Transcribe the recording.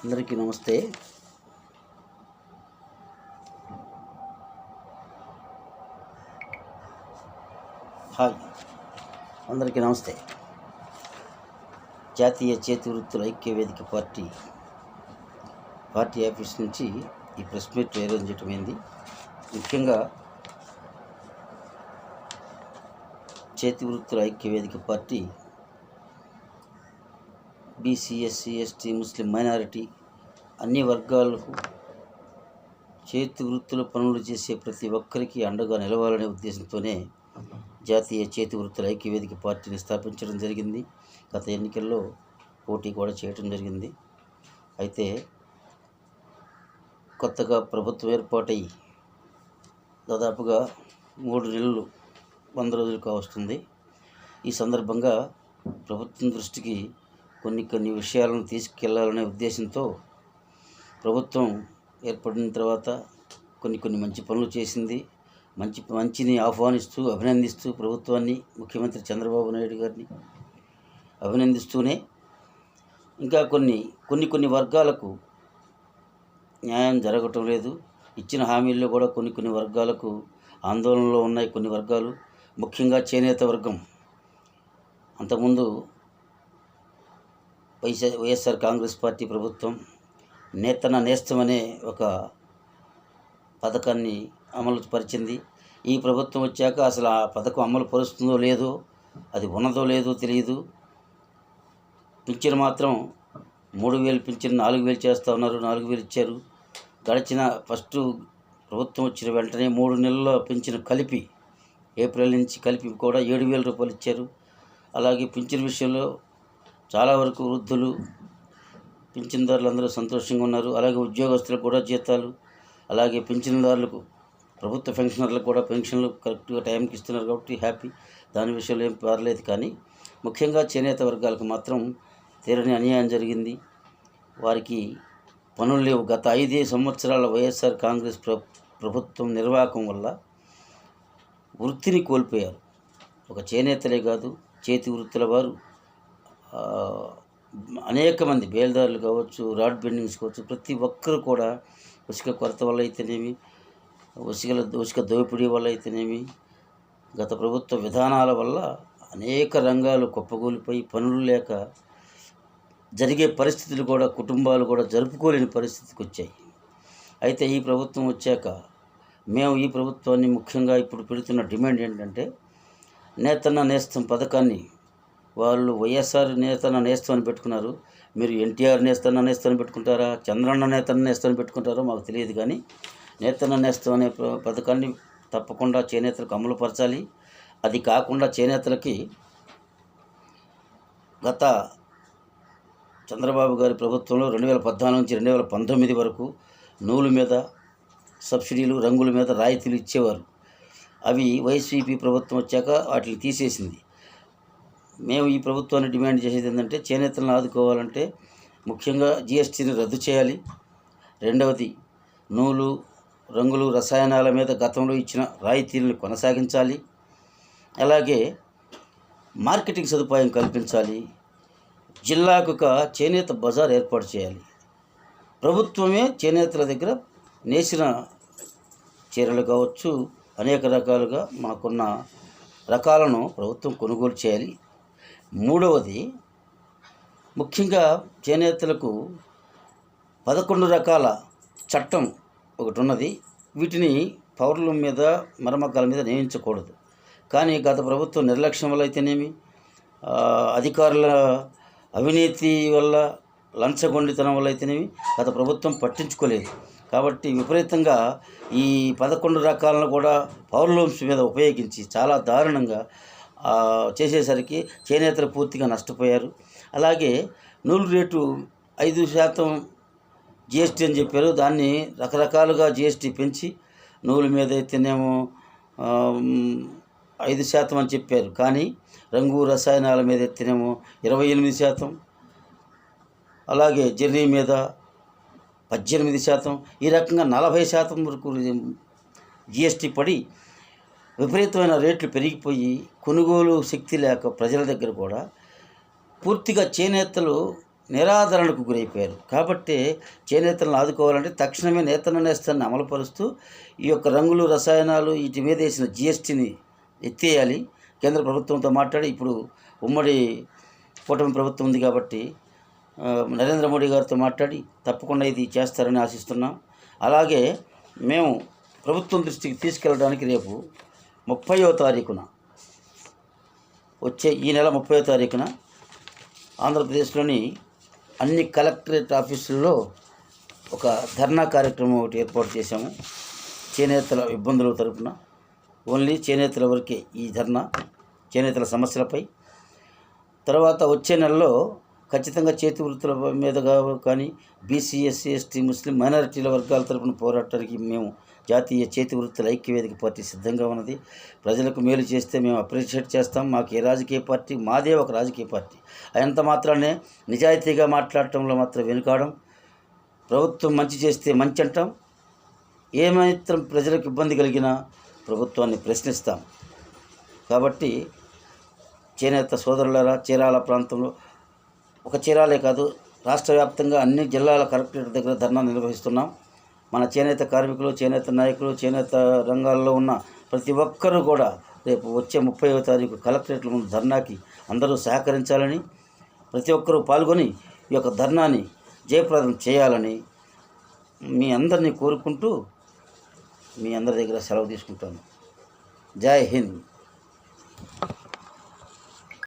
అందరికీ నమస్తే. హాయ్. అందరికీ నమస్తే. జాతీయ చేతి వృత్తుల ఐక్య వేదిక పార్టీ పార్టీ ఆఫీస్ నుంచి ఈ ప్రెస్ మీట్ అరేంజ్ చేయటమైంది ముఖ్యంగా చేతి వృత్తుల ఐక్య వేదిక party BC SC ST Muslim minority అన్ని వర్గాలకు చేతి వృత్తుల పనులు చేసే ప్రతి ఒక్కరికి అండగా నిలవాలనే ఉద్దేశంతోనే జాతీయ చేతి వృత్తుల ఐక్యవేదిక పార్టీని స్థాపించడం జరిగింది. గత ఎన్నికల్లో పోటీ కూడా చేయడం జరిగింది. అయితే కొత్తగా ప్రభుత్వం ఏర్పాటై దాదాపుగా మూడు నెలలు వంద రోజులు కావస్తుంది ఈ సందర్భంగా ప్రభుత్వం దృష్టికి కొన్ని కొన్ని విషయాలను తీసుకెళ్ళాలనే ఉద్దేశంతో ప్రభుత్వం ఏర్పడిన తర్వాత కొన్ని కొన్ని మంచి పనులు చేసింది. మంచి మంచిని ఆహ్వానిస్తూ అభినందిస్తూ ప్రభుత్వాన్ని ముఖ్యమంత్రి చంద్రబాబు నాయుడు గారిని అభినందిస్తూనే ఇంకా కొన్ని కొన్ని కొన్ని వర్గాలకు న్యాయం జరగటం లేదు. ఇచ్చిన హామీల్లో కూడా కొన్ని కొన్ని వర్గాలకు ఆందోళనలో ఉన్నాయి కొన్ని వర్గాలు. ముఖ్యంగా చేనేత వర్గం. అంతకుముందు వైఎస్ఆర్ వైఎస్ఆర్ కాంగ్రెస్ పార్టీ ప్రభుత్వం నేతన నేస్తం అనే ఒక పథకాన్ని అమలు పరిచింది. ఈ ప్రభుత్వం వచ్చాక అసలు ఆ పథకం అమలు పరుస్తుందో లేదో అది ఉన్నదో లేదో తెలియదు పింఛను మాత్రం మూడు వేలు పింఛను నాలుగు వేలు చేస్తూ ఉన్నారు నాలుగు వేలు ఇచ్చారు. గడిచిన ఫస్ట్ ప్రభుత్వం వచ్చిన వెంటనే మూడు నెలల పింఛను కలిపి ఏప్రిల్ నుంచి కలిపి కూడా ఏడు వేల రూపాయలు ఇచ్చారు. అలాగే పింఛన్ విషయంలో చాలా వరకు వృద్ధులు పింఛన్దారులు అందరూ సంతోషంగా ఉన్నారు. అలాగే ఉద్యోగస్తులకు కూడా జీతాలు అలాగే పింఛన్దారులకు ప్రభుత్వ పెన్షనర్లకు కూడా పెన్షన్లు కరెక్ట్గా టైంకి ఇస్తున్నారు కాబట్టి హ్యాపీ. దాని విషయంలో ఏం పర్లేదు కానీ ముఖ్యంగా చేనేత వర్గాలకు మాత్రం తీరని అన్యాయం జరిగింది. వారికి పనులు లేవు. గత ఐదే సంవత్సరాల వైఎస్ఆర్ కాంగ్రెస్ ప్రభుత్వం నిర్వాహకం వల్ల వృత్తిని కోల్పోయారు. ఒక చేనేతలే కాదు చేతి వృత్తుల వారు అనేక మంది బేల్దారులు కావచ్చు రాడ్ బెండింగ్స్ కావచ్చు ప్రతి ఒక్కరు కూడా ఉసుక కొరత వల్ల అయితేనేమి ఉసుకల ఉసుక దోపిడీ వల్ల అయితేనేమి గత ప్రభుత్వ విధానాల వల్ల అనేక రంగాలు కుప్పగూలిపోయి పనులు లేక జరిగే పరిస్థితులు కూడా కుటుంబాలు కూడా జరుపుకోలేని పరిస్థితికి వచ్చాయి. అయితే ఈ ప్రభుత్వం వచ్చాక మేము ఈ ప్రభుత్వాన్ని ముఖ్యంగా ఇప్పుడు పెడుతున్న డిమాండ్ ఏంటంటే నేతన్న నేస్తం పథకాన్ని వాళ్ళు వైఎస్ఆర్ నేతన నేస్తం పెట్టుకున్నారు. మీరు ఎన్టీఆర్ నేస్తన్న నేస్తం పెట్టుకుంటారా? చంద్రన్న నేతన్న నేస్తం పెట్టుకుంటారో మాకు తెలియదు కానీ నేతన్న నేస్తం అనే పథకాన్ని తప్పకుండా చేనేతలకు అమలుపరచాలి. అది కాకుండా చేనేతలకి గత చంద్రబాబు గారి ప్రభుత్వంలో రెండు వేల పద్నాలుగు నుంచి రెండు వేల పంతొమ్మిది వరకు నూలు మీద సబ్సిడీలు రంగుల మీద రాయితీలు ఇచ్చేవారు. అవి వైసీపీ ప్రభుత్వం వచ్చాక వాటిని తీసేసింది. మేము ఈ ప్రభుత్వాన్ని డిమాండ్ చేసేది ఏంటంటే చేనేతలను ఆదుకోవాలంటే ముఖ్యంగా జిఎస్టీని రద్దు చేయాలి. రెండవది నూలు రంగులు రసాయనాల మీద గతంలో ఇచ్చిన రాయితీలను కొనసాగించాలి. అలాగే మార్కెటింగ్ సదుపాయం కల్పించాలి. జిల్లాకు ఒక చేనేత బజార్ ఏర్పాటు చేయాలి. ప్రభుత్వమే చేనేతల దగ్గర నేసిన చీరలు కావచ్చు అనేక రకాలుగా మాకున్న రకాలను ప్రభుత్వం కొనుగోలు చేయాలి. మూడవది ముఖ్యంగా చేనేతలకు పదకొండు రకాల చట్టం ఒకటి ఉన్నది వీటిని పౌరుల మీద మరమకాల మీద నియమించకూడదు కానీ గత ప్రభుత్వం నిర్లక్ష్యం వల్ల అయితేనేమి? అధికారుల అవినీతి వల్ల లంచగొండితనం వల్ల అయితేనేమి? గత ప్రభుత్వం పట్టించుకోలేదు. కాబట్టి విపరీతంగా ఈ పదకొండు రకాలను కూడా పౌర్లోమ్స్ మీద ఉపయోగించి చాలా దారుణంగా చేసేసరికి చేనేతలు పూర్తిగా నష్టపోయారు. అలాగే నూలు రేటు ఐదు శాతం జిఎస్టీ అని చెప్పారు. దాన్ని రకరకాలుగా జిఎస్టీ పెంచి నూలు మీద అయితేనేమో ఐదు శాతం అని చెప్పారు. కానీ రంగు రసాయనాల మీద అయితేనేమో ఇరవై ఎనిమిది శాతం. అలాగే జర్నీ మీద పద్దెనిమిది శాతం. ఈ రకంగా నలభై శాతం వరకు జిఎస్టీ పడి విపరీతమైన రేట్లు పెరిగిపోయి కొనుగోలు శక్తి లేక ప్రజల దగ్గర కూడా పూర్తిగా చేనేతలు నిరాదరణకు గురైపోయారు. కాబట్టి చేనేతలను ఆదుకోవాలంటే తక్షణమే నేతన నేస్తాన్ని అమలుపరుస్తూ ఈ యొక్క రంగులు రసాయనాలు వీటి మీద వేసిన జిఎస్టీని ఎత్తేయాలి. కేంద్ర ప్రభుత్వంతో మాట్లాడి ఇప్పుడు ఉమ్మడి కూటమి ప్రభుత్వం ఉంది కాబట్టి నరేంద్ర మోడీ గారితో మాట్లాడి తప్పకుండా ఇది చేస్తారని ఆశిస్తున్నాం. అలాగే మేము ప్రభుత్వం దృష్టికి తీసుకెళ్ళడానికి రేపు ముప్పయో తారీఖున వచ్చే ఈ నెల ముప్పయో తారీఖున ఆంధ్రప్రదేశ్లోని అన్ని కలెక్టరేట్ ఆఫీసుల్లో ఒక ధర్నా కార్యక్రమం ఒకటి ఏర్పాటు చేశాము. చేనేతల ఇబ్బందుల తరపున ఓన్లీ చేనేతల వరకే ఈ ధర్నా చేనేతల సమస్యలపై. తర్వాత వచ్చే నెలలో ఖచ్చితంగా చేతి వృత్తుల మీద కానీ బీసీ ఎస్సీ ఎస్టీ ముస్లిం మైనారిటీల వర్గాల తరపున పోరాటానికి మేము జాతీయ చేతి వృత్తుల ఐక్యవేదిక పార్టీ సిద్ధంగా ఉన్నది. ప్రజలకు మేలు చేస్తే మేము అప్రిషియేట్ చేస్తాం. మాకు ఏ రాజకీయ పార్టీ మాదే ఒక రాజకీయ పార్టీ. అయంత మాత్రానే నిజాయితీగా మాట్లాడటంలో మాత్రం వెనుకాడం ప్రభుత్వం మంచి చేస్తే మంచి అంటాం. ఏమాత్రం ప్రజలకు ఇబ్బంది కలిగినా ప్రభుత్వాన్ని ప్రశ్నిస్తాం. కాబట్టి చేనేత సోదరులరా చీరాల ప్రాంతంలో ఒక చీరాలే కాదు రాష్ట్ర వ్యాప్తంగా అన్ని జిల్లాల కలెక్టరేట్ దగ్గర ధర్నా నిర్వహిస్తున్నాం. మన చేనేత కార్మికులు చేనేత నాయకులు చేనేత రంగాల్లో ఉన్న ప్రతి ఒక్కరూ కూడా రేపు వచ్చే ముప్పైవ తారీఖు కలెక్టరేట్ల ముందు ధర్నాకి అందరూ సహకరించాలని ప్రతి ఒక్కరూ పాల్గొని ఈ యొక్క ధర్నాని జయప్రదం చేయాలని మీ అందరినీ కోరుకుంటూ మీ అందరి దగ్గర సెలవు తీసుకుంటాను. జై హింద్.